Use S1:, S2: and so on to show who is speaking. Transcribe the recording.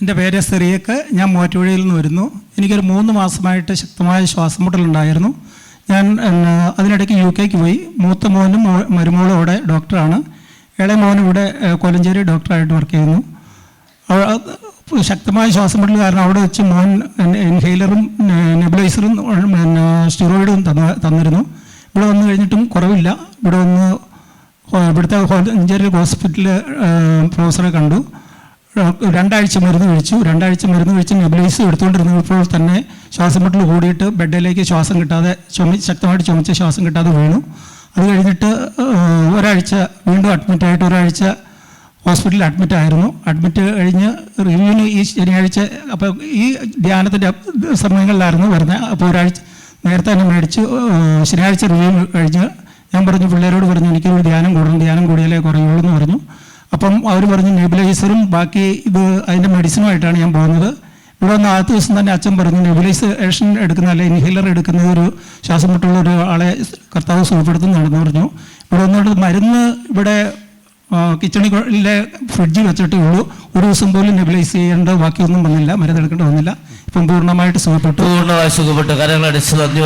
S1: എന്റെ പേര് സെറിയക്ക്. ഞാൻ മൂവാറ്റുപുഴയിൽ നിന്ന് വരുന്നു. എനിക്കൊരു മൂന്ന് മാസമായിട്ട് ശക്തമായ ശ്വാസം മുട്ടലുണ്ടായിരുന്നു. ഞാൻ അതിനിടയ്ക്ക് യു കെക്ക് പോയി. മൂത്ത മോനും മരുമോളും അവിടെ ഡോക്ടറാണ്. ഇളയ മോനും ഇവിടെ കൊലഞ്ചേരി ഡോക്ടറായിട്ട് വർക്ക് ചെയ്യുന്നു. ശക്തമായ ശ്വാസം മുട്ടൽ കാരണം അവിടെ വെച്ച് മോൻ ഇൻഹെയിലറും നെബുലൈസറും പിന്നെ സ്റ്റിറോയിഡും തന്ന തന്നിരുന്നു. ഇവിടെ വന്നു കഴിഞ്ഞിട്ടും കുറവില്ല. ഇവിടെ വന്ന് ഇവിടുത്തെ കോലഞ്ചേരി ഹോസ്പിറ്റലിൽ പ്രൊഫസറെ കണ്ടു. രണ്ടാഴ്ച മരുന്ന് കഴിച്ചു. രണ്ടാഴ്ച മരുന്ന് കഴിച്ച് നെബുലൈസ് എടുത്തുകൊണ്ടിരുന്നപ്പോൾ തന്നെ ശ്വാസം മുട്ടൽ കൂടിയിട്ട് ബെഡിലേക്ക് ശ്വാസം കിട്ടാതെ ചുമ ശക്തമായിട്ട് ചുമച്ച് ശ്വാസം കിട്ടാതെ വീണു. അത് കഴിഞ്ഞിട്ട് ഒരാഴ്ച വീണ്ടും അഡ്മിറ്റായിട്ട് ഒരാഴ്ച ഹോസ്പിറ്റലിൽ അഡ്മിറ്റ് ആയിരുന്നു. അഡ്മിറ്റ് കഴിഞ്ഞ് റിവ്യൂവിന് ഈ ശനിയാഴ്ച അപ്പോൾ ഈ ധ്യാനത്തിന്റെ സമയങ്ങളിലായിരുന്നു വരുന്നത്. അപ്പോൾ ഒരാഴ്ച നേരത്തെ തന്നെ മേടിച്ച് ശനിയാഴ്ച റിവ്യൂ കഴിഞ്ഞ് ഞാൻ പറഞ്ഞു പിള്ളേരോട് പറഞ്ഞു എനിക്കൊരു ധ്യാനം കൂടണം ധ്യാനം കൂടിയാലേ കുറയുള്ളൂ എന്ന് പറഞ്ഞു. അപ്പം അവർ പറഞ്ഞു നെബുലൈസറും ബാക്കി ഇത് അതിന്റെ മെഡിസിനുമായിട്ടാണ് ഞാൻ പോകുന്നത്. ഇവിടെ വന്ന് ആദ്യ ദിവസം തന്നെ അച്ഛൻ പറഞ്ഞു നെബുലൈസേഷൻ എടുക്കുന്ന അല്ലെ ഇൻഹേലർ എടുക്കുന്ന ഒരു ശ്വാസം മുട്ടുള്ള ഒരു ആളെ കർത്താവ് സുഖപ്പെടുത്തുന്നതാണെന്ന് പറഞ്ഞു. ഇവിടെ വന്നിട്ട് മരുന്ന് ഇവിടെ കിച്ചണിലെ ഫ്രിഡ്ജിൽ വെച്ചിട്ടേ ഉള്ളൂ. ഒരു ദിവസം പോലും നെബിലൈസ് ചെയ്യേണ്ട ബാക്കിയൊന്നും വന്നില്ല മരുന്ന് എടുക്കേണ്ട വന്നില്ല. ഇപ്പം പൂർണമായിട്ട് സുഖപ്പെട്ടു.
S2: പൂർണമായി സുഖപ്പെട്ടു. കരങ്ങളടിച്ച് നന്ദി